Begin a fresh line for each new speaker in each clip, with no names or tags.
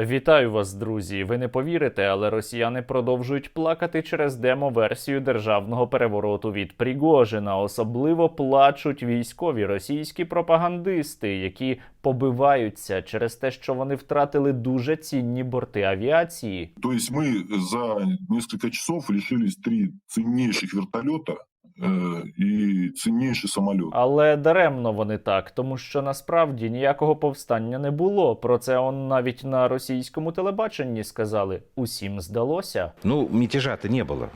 Вітаю вас, друзі. Ви не повірите, але росіяни продовжують плакати через демо-версію державного перевороту від Пригожина. Особливо плачуть військові російські пропагандисти, які побиваються через те, що вони втратили дуже цінні борти авіації.
То есть мы за несколько часов лишились три ценнейших вертолета э, и ценнейший самолет.
Але даремно вони так, тому що насправді ніякого повстання не було. Про це он навіть на російському телебаченні сказали. Усім здалося.
Ну, мятежа-то не было.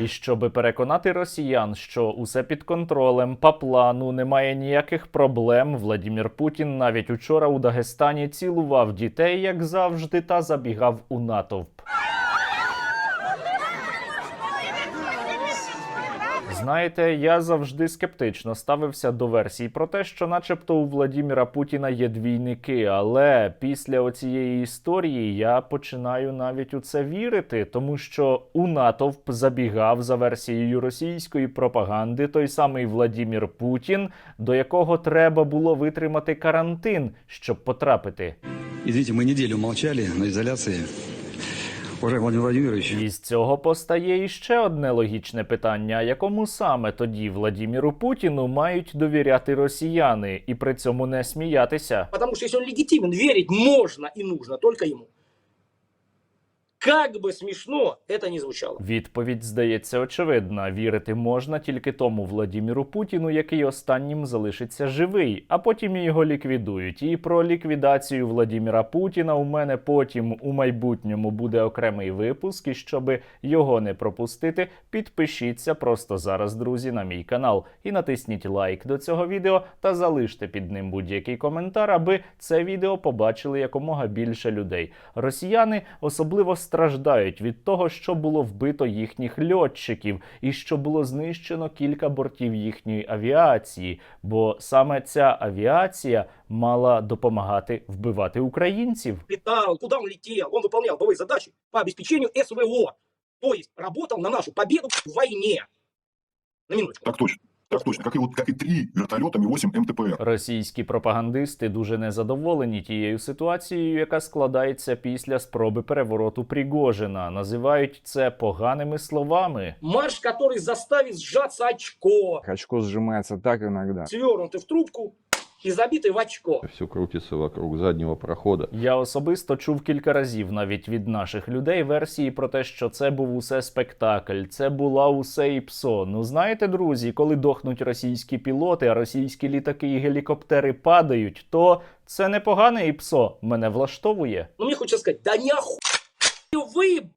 І щоби переконати росіян, що усе під контролем, по плану, немає ніяких проблем. Владімір Путін навіть учора у Дагестані цілував дітей, як завжди, та забігав у натовп. Знаєте, я завжди скептично ставився до версій про те, що, начебто, у Владіміра Путіна є двійники. Але після оцієї історії я починаю навіть у це вірити, тому що у натовп забігав за версією російської пропаганди той самий Владімір Путін, до якого треба було витримати карантин, щоб потрапити.
Извините, мы неделю молчали на изоляции. Уважаемый Владимир Владимирович,
І з цього постає іще одне логічне питання: якому саме тоді Владіміру Путіну мають довіряти росіяни і при цьому не сміятися?
Тому що якщо він легітимен, вірити можна і нужно только ему. Как бы смешно это ни звучало.
Відповідь здається очевидна: вірити можна тільки тому Владіміру Путіну, який останнім залишиться живий, а потім його ліквідують. І про ліквідацію Владіміра Путіна у мене потім у майбутньому буде окремий випуск. І щоби його не пропустити, підпишіться просто зараз, друзі, на мій канал і натисніть лайк до цього відео та залиште під ним будь-який коментар, аби це відео побачили якомога більше людей. Росіяни особливо страждають від того, що було вбито їхніх льотчиків, і що було знищено кілька бортів їхньої авіації. Бо саме ця авіація мала допомагати вбивати українців.
Летал, куда он летел, он выполнял боевые задачи по обеспечению СВО. То есть работал на нашу победу в войне. На минуточку.
Так точно. Так точно, как и, вот, как и три вертолета Ми-8 МТПР.
Російські пропагандисти дуже незадоволені тією ситуацією, яка складається після спроби перевороту Пригожина. Називають це поганими словами.
Марш, который заставить зжатися очко,
Очко зжимається так іноді.
Свернути в трубку и забитый в очко.
Все крутится вокруг заднего прохода.
Я особисто чув кілька разів навіть від наших людей версії про те, що це був усе спектакль, це була усе і псо. Ну знаєте, друзі, коли дохнуть російські пілоти, а російські літаки і гелікоптери падають, то це непогане і псо мене влаштовує.
Но мне хочется сказать, да охуели вы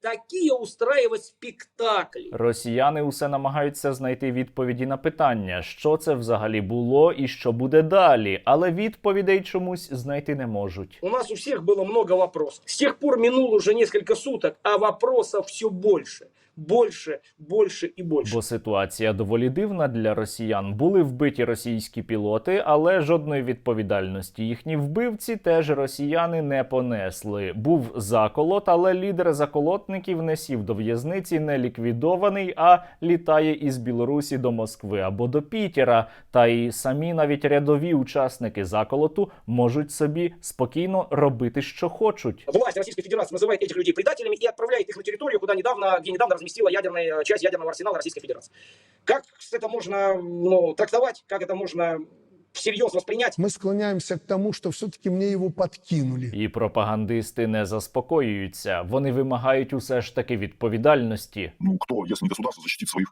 такие устраивать спектакли.
Росіяни усе намагаються знайти відповіді на питання, що це взагалі було і що буде далі, але відповідей чомусь знайти не можуть.
У нас у всех было много вопросов. С тех пор минуло уже несколько суток, а вопросов все больше. Больше, больше и больше.
Бо ситуація доволі дивна для росіян. Були вбиті російські пілоти, але жодної відповідальності їхні вбивці теж росіяни не понесли. Був заколот, але лідер заколотників не сів до в'язниці, не ліквідований, а літає із Білорусі до Москви або до Пітера. Та й самі навіть рядові учасники заколоту можуть собі спокійно робити, що хочуть.
Власть Российской Федерации называет этих людей предателями и отправляет их на территорию, куда недавно, где недавно разместила ядерная часть ядерного арсенала Российской Федерации. Как это можно ну, трактовать, как это можно всерьез воспринять?
мы склоняемся к тому, что все-таки мне его подкинули.
І пропагандисти не заспокоюються. Вони вимагають усе ж таки відповідальності.
Ну, кто, если не государство, защитит своих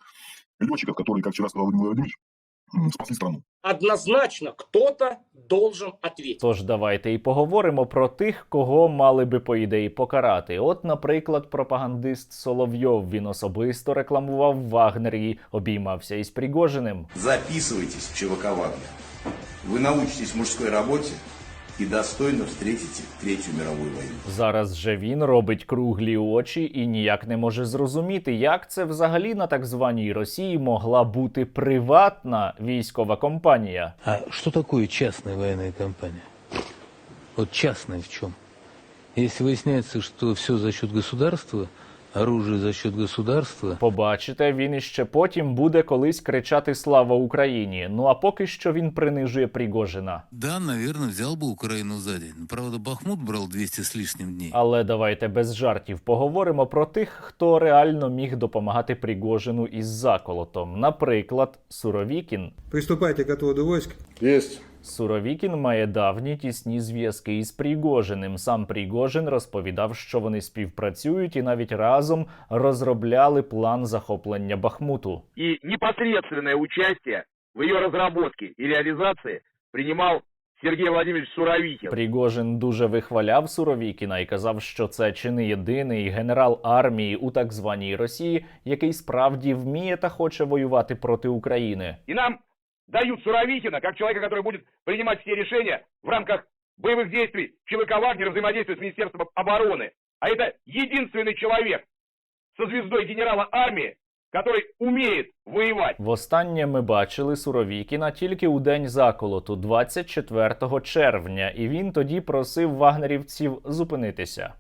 летчиков, которые, как вчера сказал Владимир Владимирович, м, спасли страну.
Однозначно кто-то должен ответить.
Тож давайте і поговоримо про тих, кого мали би по ідеї покарати. От, наприклад, пропагандист Соловйов він особисто рекламував Вагнер і обіймався із Пригожиним.
Записуйтесь, в ЧВК «Вагнер». Ви научитесь мужской работе и достойно встретите Третью мировую войну.
Зараз же він робить круглі очі і ніяк не може зрозуміти, як це взагалі на так званій Росії могла бути приватна військова компанія.
А что такое частная военная компания? Вот частная в чем? Если выясняется, что все за счет государства, оружие за счет государства,
Побачите, він іще потім буде колись кричати Слава Україні. Ну а поки що він принижує Пригожина.
да, наверное, взял бы Украину за день. Правда, Бахмут брал 200 с лишним дней.
Але давайте без жартів поговоримо про тих, хто реально міг допомагати Пригожину із заколотом. Наприклад, Суровікін.
Приступайте к отводу войск.
Есть.
Суровікін має давні тісні зв'язки із Пригожиним. Сам Пригожин розповідав, що вони співпрацюють і навіть разом розробляли план захоплення Бахмуту.
и непосредственное участие в ее разработке и реализации принимал Сергей Владимирович Суровикин.
Пригожин дуже вихваляв Суровікіна і казав, що це чи не єдиний генерал армії у так званій Росії, який справді вміє та хоче воювати проти України.
И нам дают Суровикина как человека, который будет принимать все решения в рамках боевых действий ЧВК Вагнера, взаимодействия с Министерством обороны. А это единственный человек со звездой генерала армии, который умеет воевать.
Востаннє ми бачили Суровікіна тільки у день заколоту, 24 червня, і він тоді просив вагнерівців зупинитися.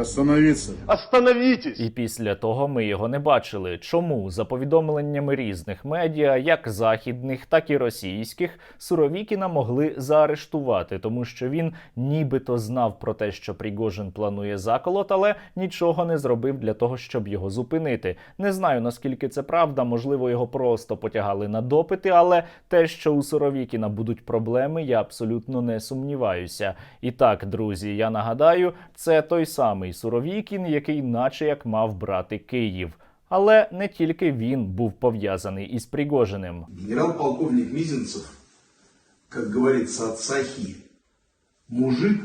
Остановиться.
І після того ми його не бачили. Чому? За повідомленнями різних медіа, як західних, так і російських, Суровікіна могли заарештувати, тому що він нібито знав про те, що Пригожин планує заколот, але нічого не зробив для того, щоб його зупинити. Не знаю наскільки це правда, можливо, його просто потягали на допити, але те, що у Суровікіна будуть проблеми, я абсолютно не сумніваюся. І так, друзі, я нагадаю, це той самий Суровікін, який наче як мав брати Київ. Але не тільки він був пов'язаний із Пригожиним.
Генерал-полковник Мізінцев, як говориться, от мужик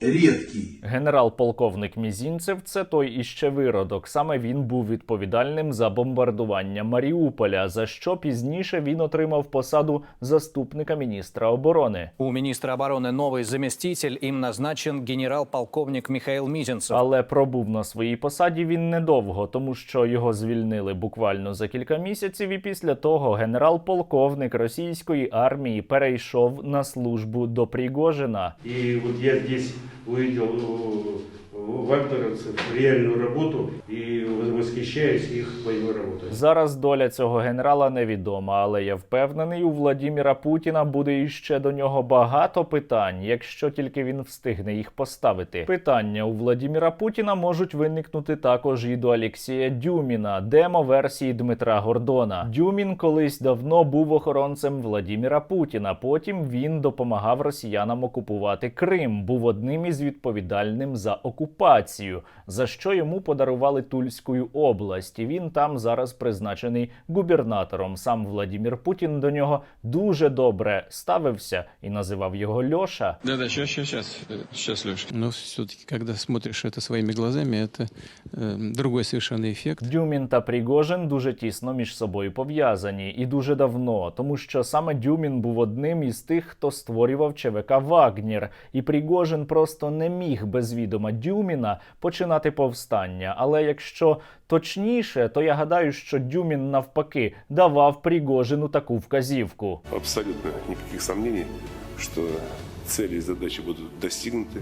редкий.
Генерал-полковник Мізінцев це той іще виродок. Саме він був відповідальним за бомбардування Маріуполя, за що пізніше він отримав посаду заступника міністра оборони.
У министра обороны новый заместитель, им назначен генерал-полковник Михаил Мизинцев.
Але пробув на своїй посаді він недовго, тому що його звільнили буквально за кілька місяців, і після того генерал-полковник російської армії перейшов на службу до Пригожина.
И вот я здесь увидел у вагнеровцев реальную работу и восхищаюсь их боевой работой.
Зараз доля цього генерала невідома, але я впевнений, у Владіміра Путіна буде іще до нього багато питань, якщо тільки він встигне їх поставити. Питання у Владіміра Путіна можуть виникнути також і до Олексія Дюміна, демо-версії Дмитра Гордона. Дюмін колись давно був охоронцем Владіміра Путіна. Потім він допомагав росіянам окупувати Крим, був одним із відповідальним за окупацію, за що йому подарували Тульську область. І він там зараз призначений губернатором. Сам Владімір Путін до нього дуже добре ставився і називав його Льоша.
Да-да, сейчас, сейчас, сейчас, сейчас, Леша. Но все-таки, когда смотришь это своими глазами, это э, другой совершенно эффект.
Дюмін та Пригожин дуже тісно між собою пов'язані і дуже давно, тому що саме Дюмін був одним із тих, хто створював ЧВК Вагнір, і Пригожин просто не міг без відома Дюміна починати повстання. Але якщо точніше, то я гадаю, що Дюмін навпаки давав Пригожину таку вказівку.
Абсолютно ніяких сумнівів, що цілі задачі будуть будут достигнуты,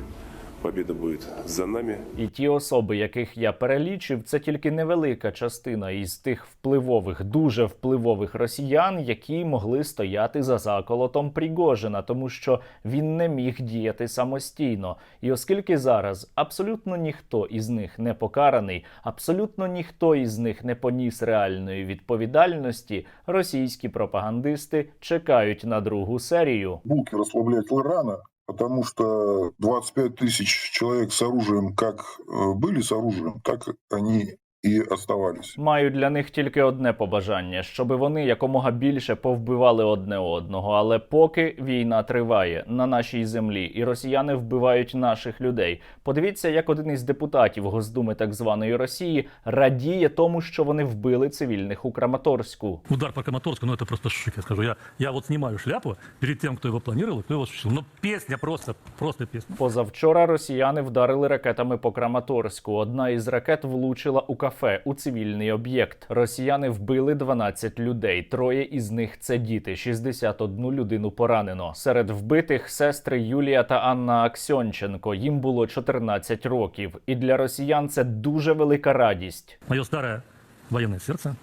победа будет за нами.
І ті особи, яких я перелічив, це тільки невелика частина із тих впливових, дуже впливових росіян, які могли стояти за заколотом Пригожина, тому що він не міг діяти самостійно. І оскільки зараз абсолютно ніхто із них не покараний, абсолютно ніхто із них не поніс реальної відповідальності, російські пропагандисти чекають на другу серію.
Булки расслаблять рано, потому что 25 тысяч человек с оружием как э, были с оружием, так они и оставались.
Маю для них тільки одне побажання, щоб вони якомога більше повбивали одне одного. Але поки війна триває на нашій землі, і росіяни вбивають наших людей. Подивіться, як один із депутатів Госдуми так званої Росії радіє тому, що вони вбили цивільних у Краматорську.
Удар по Краматорску, ну это просто шик, я скажу. Я, я вот снимаю шляпу перед тем, кто его планировал, и кто его. Ну, песня просто, просто песня.
Позавчора росіяни вдарили ракетами по Краматорську. Одна із ракет влучила у кафе кафе у цивільний об'єкт. Росіяни вбили 12 людей. Троє із них це діти. 61 людину поранено. Серед вбитих сестри Юлія та Анна Аксьонченко. Їм було 14 років. І для росіян це дуже велика радість.
Моє старе воєнне сердце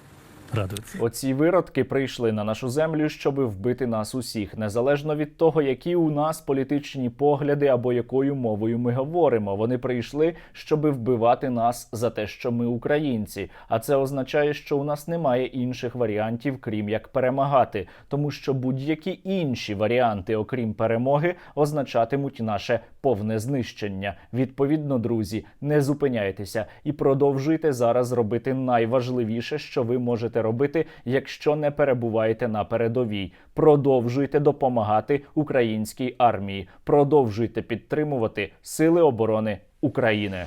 радуется.
Оці виродки прийшли на нашу землю, щоби вбити нас усіх, незалежно від того, які у нас політичні погляди або якою мовою ми говоримо. Вони прийшли, щоби вбивати нас за те, що ми українці. А це означає, що у нас немає інших варіантів, крім як перемагати, тому що будь-які інші варіанти, окрім перемоги, означатимуть наше повне знищення. Відповідно, друзі, не зупиняйтеся і продовжуйте зараз робити найважливіше, що ви можете робити, якщо не перебуваєте на передовій. Продовжуйте допомагати українській армії, продовжуйте підтримувати Сили оборони України.